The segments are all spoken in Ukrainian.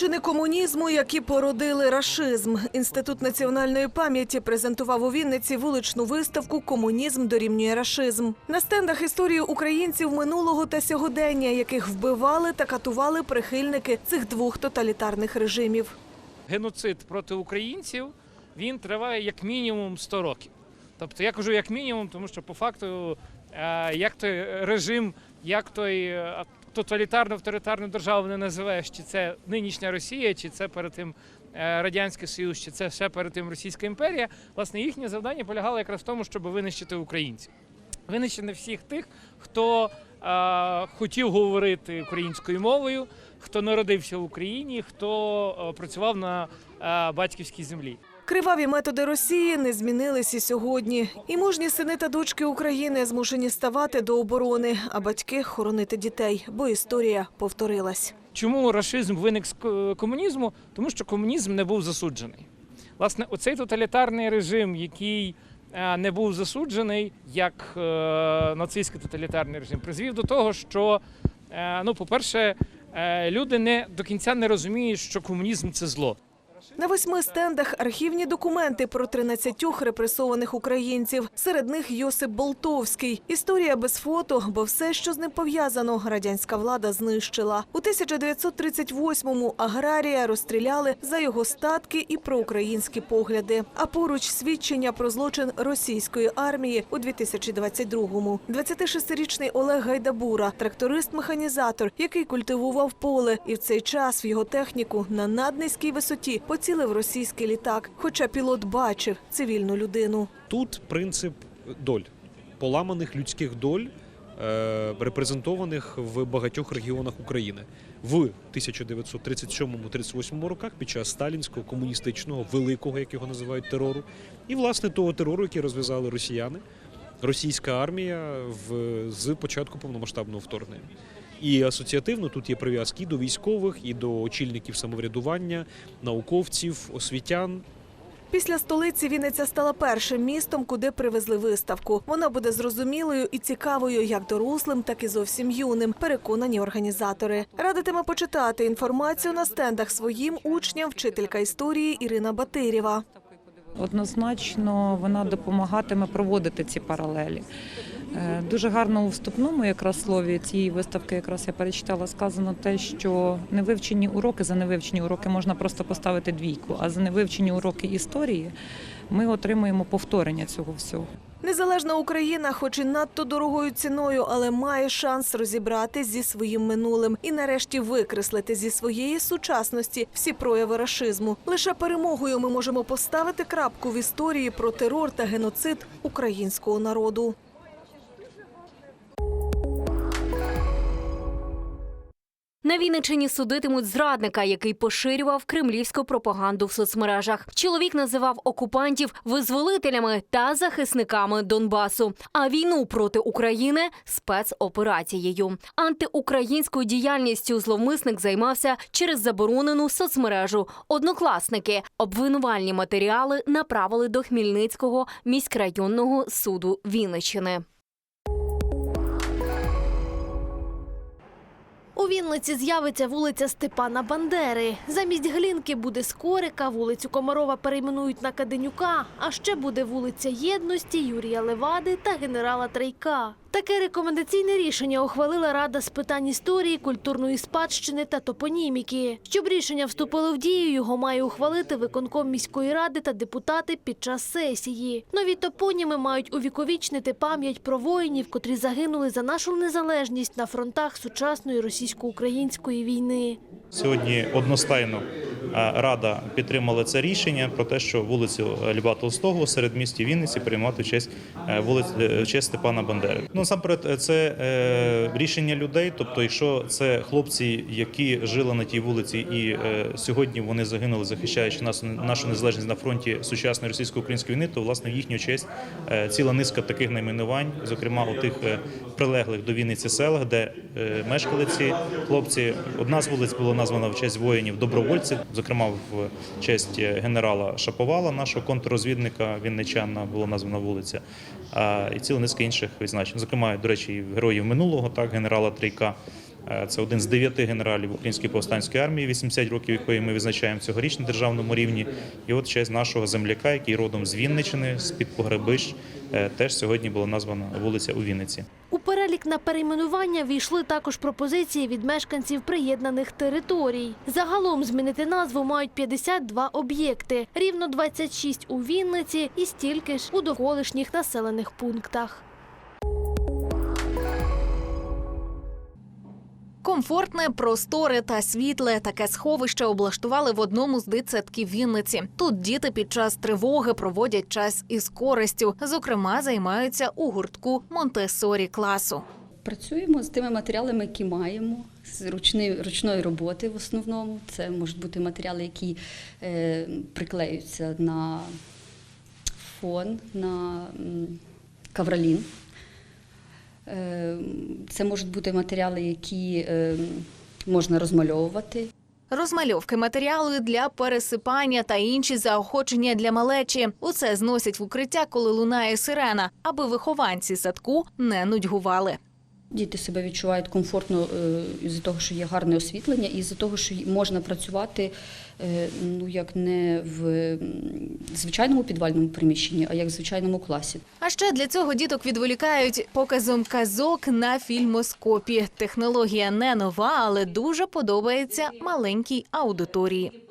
Злочини комунізму, які породили рашизм. Інститут національної пам'яті презентував у Вінниці вуличну виставку Комунізм дорівнює рашизм. На стендах історії українців минулого та сьогодення, яких вбивали та катували прихильники цих двох тоталітарних режимів. геноцид проти українців він триває як мінімум 100 років. Тобто я кажу як мінімум, тому що по факту, е, як той режим, як той тоталітарну авторитарну державу не називаєш, чи це нинішня Росія, чи це перед тим е, Радянський Союз, чи це ще перед тим Російська імперія, власне, їхнє завдання полягало якраз в тому, щоб винищити українців. Винищити всіх тих, хто е, хотів говорити українською мовою, хто народився в Україні, хто е, працював на е, батьківській землі. Криваві методи Росії не змінились і сьогодні. І мужні сини та дочки України змушені ставати до оборони, а батьки хоронити дітей, бо історія повторилась. Чому рашизм виник з комунізму? Тому що комунізм не був засуджений. Власне, оцей тоталітарний режим, який е, не був засуджений, як е, нацистський тоталітарний режим, призвів до того, що, е, ну, по-перше, е, люди не до кінця не розуміють, що комунізм це зло. На восьми стендах архівні документи про 13 репресованих українців. Серед них Йосип Болтовський. Історія без фото, бо все, що з ним пов'язано, радянська влада знищила. У 1938-му аграрія розстріляли за його статки і проукраїнські погляди. А поруч свідчення про злочин російської армії у 2022-му. 26-річний Олег Гайдабура, тракторист-механізатор, який культивував поле, і в цей час в його техніку на наднизькій висоті поцілив російський літак. Хоча пілот бачив цивільну людину. Тут принцип доль, поламаних людських доль, е, репрезентованих в багатьох регіонах України в 1937-38 роках під час сталінського комуністичного великого, як його називають, терору, і власне того терору, який розв'язали росіяни, російська армія в з початку повномасштабного вторгнення. І асоціативно тут є прив'язки і до військових, і до очільників самоврядування, науковців, освітян, Після столиці Вінниця стала першим містом, куди привезли виставку. Вона буде зрозумілою і цікавою як дорослим, так і зовсім юним. Переконані організатори. Радитиме почитати інформацію на стендах своїм учням вчителька історії Ірина Батирєва. Однозначно вона допомагатиме проводити ці паралелі. Е, Дуже гарно у вступному якраз слові цієї виставки якраз я перечитала сказано те, що невивчені уроки за невивчені уроки можна просто поставити двійку, а за невивчені уроки історії ми отримуємо повторення цього всього. Незалежна Україна, хоч і надто дорогою ціною, але має шанс розібратись зі своїм минулим і нарешті викреслити зі своєї сучасності всі прояви рашизму. Лише перемогою ми можемо поставити крапку в історії про терор та геноцид українського народу. На Вінниччині судитимуть зрадника, який поширював кремлівську пропаганду в соцмережах. Чоловік називав окупантів визволителями та захисниками Донбасу, а війну проти України спецоперацією. Антиукраїнською діяльністю зловмисник займався через заборонену соцмережу. Однокласники обвинувальні матеріали направили до Хмільницького міськрайонного суду Вінниччини. У Вінниці з'явиться вулиця Степана Бандери. Замість Глінки буде Скорика, вулицю Комарова перейменують на Каденюка, а ще буде вулиця Єдності, Юрія Левади та генерала Трейка. Таке рекомендаційне рішення ухвалила Рада з питань історії, культурної спадщини та топоніміки. Щоб рішення вступило в дію, його має ухвалити виконком міської ради та депутати під час сесії. Нові топоніми мають увіковічнити пам'ять про воїнів, котрі загинули за нашу незалежність на фронтах сучасної російсько-української війни. Сьогодні одностайно Рада підтримала це рішення про те, що вулицю Льва Толстого серед місті Вінниці приймати честь е, вулиць е, честь Степана Бандери. Ну насамперед, е, це е, рішення людей. Тобто, якщо це хлопці, які жили на тій вулиці, і е, сьогодні вони загинули, захищаючи нас нашу незалежність на фронті сучасної російсько-української війни, то власне в їхню честь е, ціла низка таких найменувань, зокрема у тих е, прилеглих до Вінниці селах, де е, мешкали ці хлопці. Одна з вулиць була названа в честь воїнів добровольців, зокрема в честь генерала Шаповала, нашого контррозвідника Вінничана, була названа вулиця, і ціла низка інших відзначень. Зокрема, до речі, героїв минулого, так генерала Трійка. Е, Це один з дев'яти генералів Української повстанської армії, 80 років якої ми відзначаємо цьогоріч на державному рівні. І от честь нашого земляка, який родом з Вінничини, з під Погребищ, е, теж сьогодні була названа вулиця у Вінниці. У перелік на перейменування війшли також пропозиції від мешканців приєднаних територій. Загалом змінити назву мають 52 об'єкти, рівно 26 у Вінниці і стільки ж у довколишніх населених пунктах. Комфортне, просторе та світле таке сховище облаштували в одному з дитсадків Вінниці. Тут діти під час тривоги проводять час із користю. Зокрема, займаються у гуртку Монтесорі класу. Працюємо з тими матеріалами, які маємо, з ручної, ручної роботи в основному. Це можуть бути матеріали, які е, приклеюються на фон, на кавралін. Е, це можуть бути матеріали, які е, можна розмальовувати. Розмальовки матеріали для пересипання та інші заохочення для малечі. Усе зносять в укриття, коли лунає сирена, аби вихованці садку не нудьгували. Діти себе відчувають комфортно е, із-за того, що є гарне освітлення, і з-за того, що можна працювати е, ну, як не в звичайному підвальному приміщенні, а як в звичайному класі. А ще для цього діток відволікають показом казок на фільмоскопі. Технологія не нова, але дуже подобається маленькій аудиторії.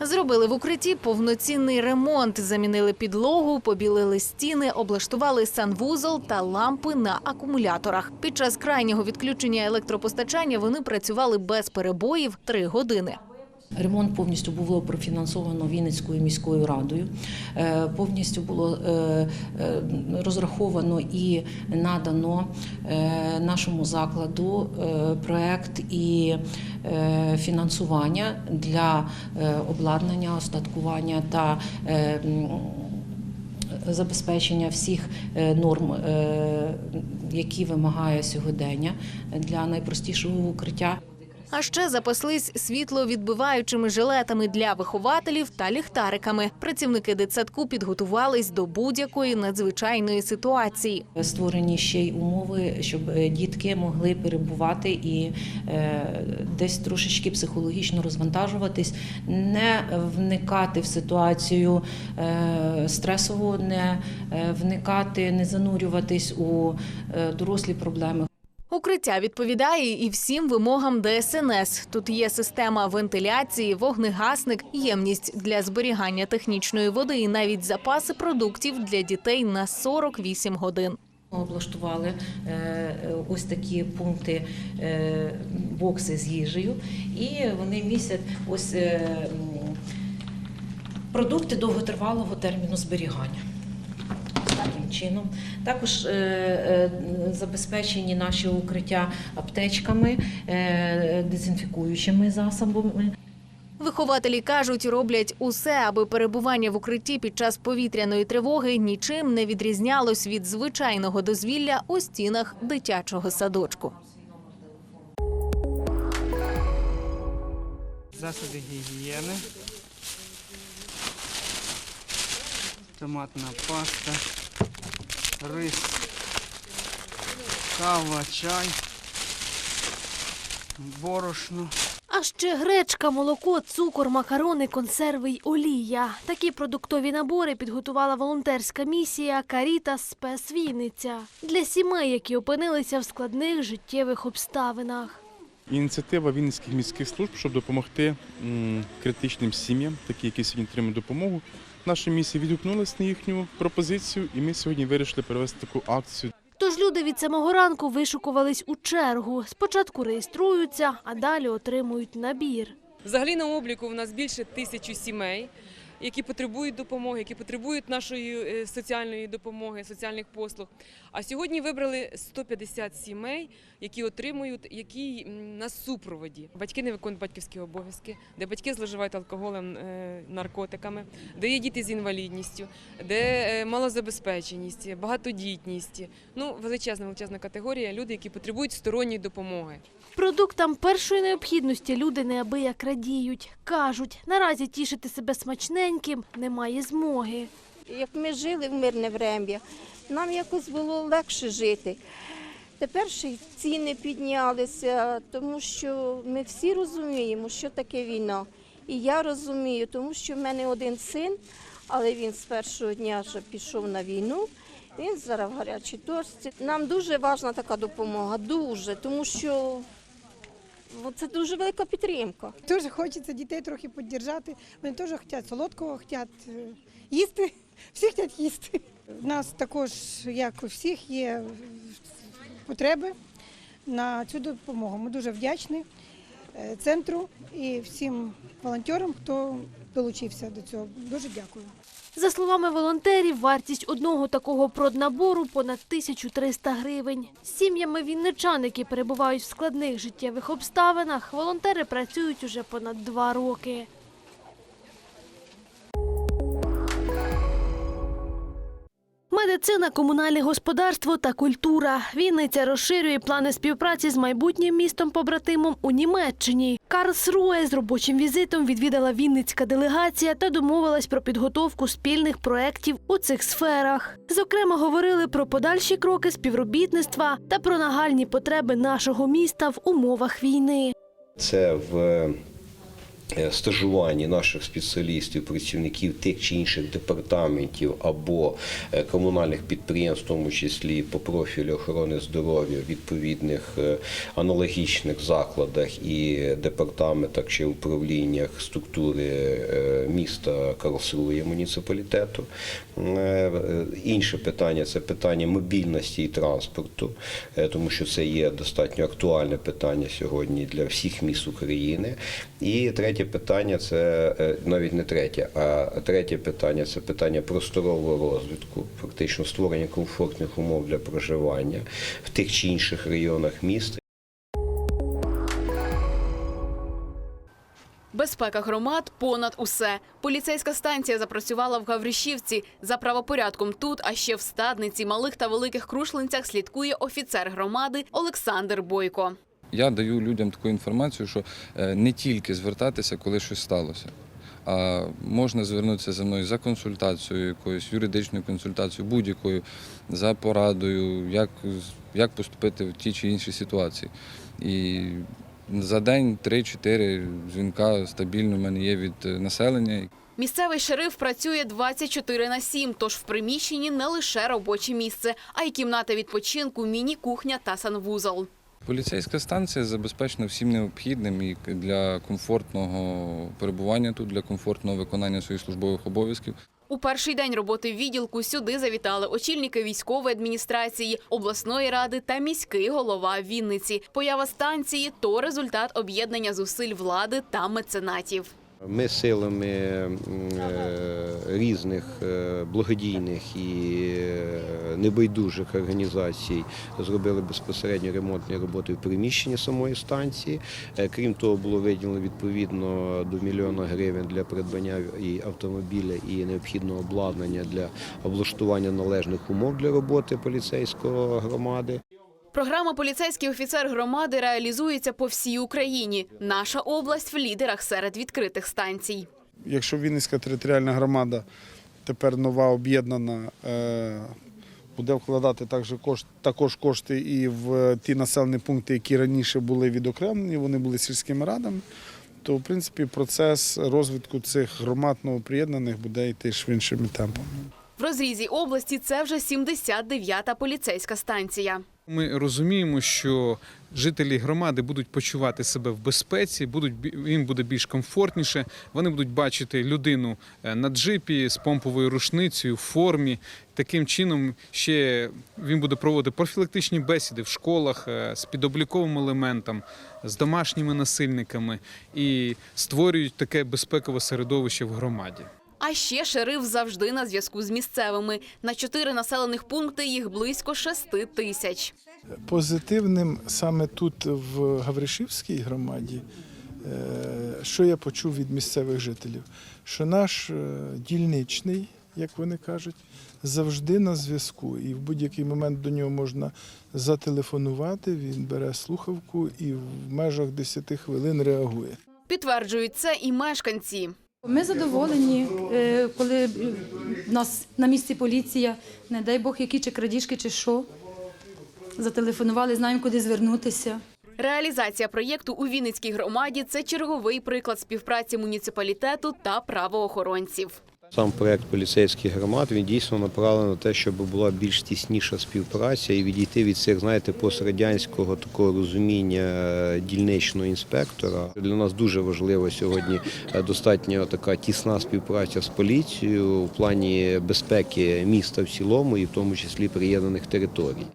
Зробили в укритті повноцінний ремонт, замінили підлогу, побілили стіни, облаштували санвузол та лампи на акумуляторах. Під час крайнього відключення електропостачання вони працювали без перебоїв три години. Ремонт повністю було профінансовано Вінницькою міською радою. Е, Повністю було е, е, розраховано і надано нашому закладу проект і фінансування для обладнання, остаткування та забезпечення всіх норм, які вимагає сьогодення для найпростішого укриття. А ще запаслись світловідбиваючими жилетами для вихователів та ліхтариками. Працівники дитсадку підготувались до будь-якої надзвичайної ситуації. Створені ще й умови, щоб е, дітки могли перебувати і е, десь трошечки психологічно розвантажуватись, не вникати в ситуацію е, стресову, не вникати, не занурюватись у дорослі проблеми. Укриття відповідає і всім вимогам ДСНС. Тут є система вентиляції, вогнегасник, ємність для зберігання технічної води і навіть запаси продуктів для дітей на 48 годин. Ми Облаштували е, е, ось такі пункти, е, бокси з їжею, і вони містять ось продукти довготривалого терміну зберігання. Таким чином. Також е, е, забезпечені наші укриття аптечками, е, дезінфікуючими засобами. Вихователі кажуть, роблять усе, аби перебування в укритті під час повітряної тривоги нічим не відрізнялось від звичайного дозвілля у стінах дитячого садочку. засоби гігієни, томатна паста, рис, кава, чай, борошно. А ще гречка, молоко, цукор, макарони, консерви й олія. Такі продуктові набори підготувала волонтерська місія Карітас Спес Вінниця для сімей, які опинилися в складних життєвих обставинах. Ініціатива Вінницьких міських служб, щоб допомогти критичним сім'ям, такі, які сьогодні отримують допомогу. Наша місії відгукнулись на їхню пропозицію, і ми сьогодні вирішили провести таку акцію. Тож люди від самого ранку вишукувались у чергу. Спочатку реєструються, а далі отримують набір. Взагалі на обліку в нас більше тисячі сімей, які потребують допомоги, які потребують нашої е, соціальної допомоги, соціальних послуг. А сьогодні вибрали 150 сімей, які отримують, які на супроводі. Батьки не виконують батьківські обов'язки, де батьки зловживають алкоголем, е, наркотиками, де є діти з інвалідністю, де е, малозабезпеченість, багатодітність. Ну, величезна величезна категорія люди, які потребують сторонньої допомоги. Продуктам першої необхідності люди неабияк радіють. Кажуть, наразі тішити себе смачненьким немає змоги. Як ми жили в мирне врем'я, нам якось було легше жити. Тепер ще ціни піднялися, тому що ми всі розуміємо, що таке війна. І я розумію, тому що в мене один син, але він з першого дня вже пішов на війну. Він зараз в гарячій точці. Нам дуже важлива така допомога, дуже, тому що це дуже велика підтримка. Дуже хочеться дітей трохи підтримати. Вони теж хочуть солодкого, хочуть е, їсти. Всі хочуть їсти. У нас також, як у всіх, є потреби на цю допомогу. Ми дуже вдячні е, центру і всім волонтерам, хто долучився до цього. Дуже дякую. За словами волонтерів, вартість одного такого проднабору понад 1300 гривень. Сім'ями вінничан, які перебувають в складних життєвих обставинах, волонтери працюють уже понад два роки. Медицина, комунальне господарство та культура. Вінниця розширює плани співпраці з майбутнім містом побратимом у Німеччині. Карлсруе з робочим візитом відвідала Вінницька делегація та домовилась про підготовку спільних проєктів у цих сферах. Зокрема, говорили про подальші кроки співробітництва та про нагальні потреби нашого міста в умовах війни. Це в стажуванні наших спеціалістів, працівників тих чи інших департаментів або е, комунальних підприємств, в тому числі по профілю охорони здоров'я, відповідних е, аналогічних закладах і департаментах чи управліннях структури е, міста Карлсрує муніципалітету. Е, е, Інше питання це питання мобільності і транспорту, е, тому що це є достатньо актуальне питання сьогодні для всіх міст України. І третє питання це е, навіть не третє, а третє питання це питання просторового розвитку, фактично створення комфортних умов для проживання в тих чи інших районах міста. Безпека громад понад усе. Поліцейська станція запрацювала в Гавришівці. За правопорядком тут, а ще в стадниці, малих та великих крушлинцях слідкує офіцер громади Олександр Бойко. Я даю людям таку інформацію, що е, не тільки звертатися, коли щось сталося, а можна звернутися за мною за консультацією, якоюсь юридичною консультацією, будь-якою, за порадою, як, як поступити в тій чи іншій ситуації. І за день 3-4 дзвінка стабільно в мене є від е, населення. Місцевий шериф працює 24 на 7, тож в приміщенні не лише робоче місце, а й кімната відпочинку, міні-кухня та санвузол. Поліцейська станція забезпечена всім необхідним і для комфортного перебування тут, для комфортного виконання своїх службових обов'язків. У перший день роботи відділку сюди завітали очільники військової адміністрації, обласної ради та міський голова Вінниці. Поява станції то результат об'єднання зусиль влади та меценатів. Ми силами е, різних е, благодійних і е, небайдужих організацій зробили безпосередньо ремонтні роботи в приміщенні самої станції. Крім того, було виділено відповідно до мільйона гривень для придбання і автомобіля, і необхідного обладнання для облаштування належних умов для роботи поліцейської громади. Програма Поліцейський офіцер громади реалізується по всій Україні. Наша область в лідерах серед відкритих станцій. Якщо Вінницька територіальна громада тепер нова об'єднана, е, буде вкладати також кошти, також кошти і в ті населені пункти, які раніше були відокремлені, вони були сільськими радами, то в принципі процес розвитку цих громад новоприєднаних буде йти швидшими темпами. В розрізі області це вже 79-та поліцейська станція. Ми розуміємо, що жителі громади будуть почувати себе в безпеці, будуть їм буде більш комфортніше. Вони будуть бачити людину е, на джипі з помповою рушницею в формі. Таким чином ще він буде проводити профілактичні бесіди в школах е, з підобліковим елементом, з домашніми насильниками і створюють таке безпекове середовище в громаді. А ще шериф завжди на зв'язку з місцевими. На чотири населених пункти їх близько шести тисяч. Позитивним саме тут, в Гавришівській громаді, е, що я почув від місцевих жителів, що наш е, дільничний, як вони кажуть, завжди на зв'язку. І в будь-який момент до нього можна зателефонувати, він бере слухавку і в межах 10 хвилин реагує. Підтверджують це і мешканці. Ми задоволені, е, коли нас на місці поліція, не дай Бог, які чи крадіжки, чи що. зателефонували, знаємо, куди звернутися. Реалізація проєкту у Вінницькій громаді це черговий приклад співпраці муніципалітету та правоохоронців. Сам проект поліцейських громад він дійсно направлений на те, щоб була більш тісніша співпраця і відійти від цих, знаєте, пострадянського такого розуміння е, дільничного інспектора. Для нас дуже важливо сьогодні е, достатньо така тісна співпраця з поліцією в плані безпеки міста в цілому, і в тому числі приєднаних територій.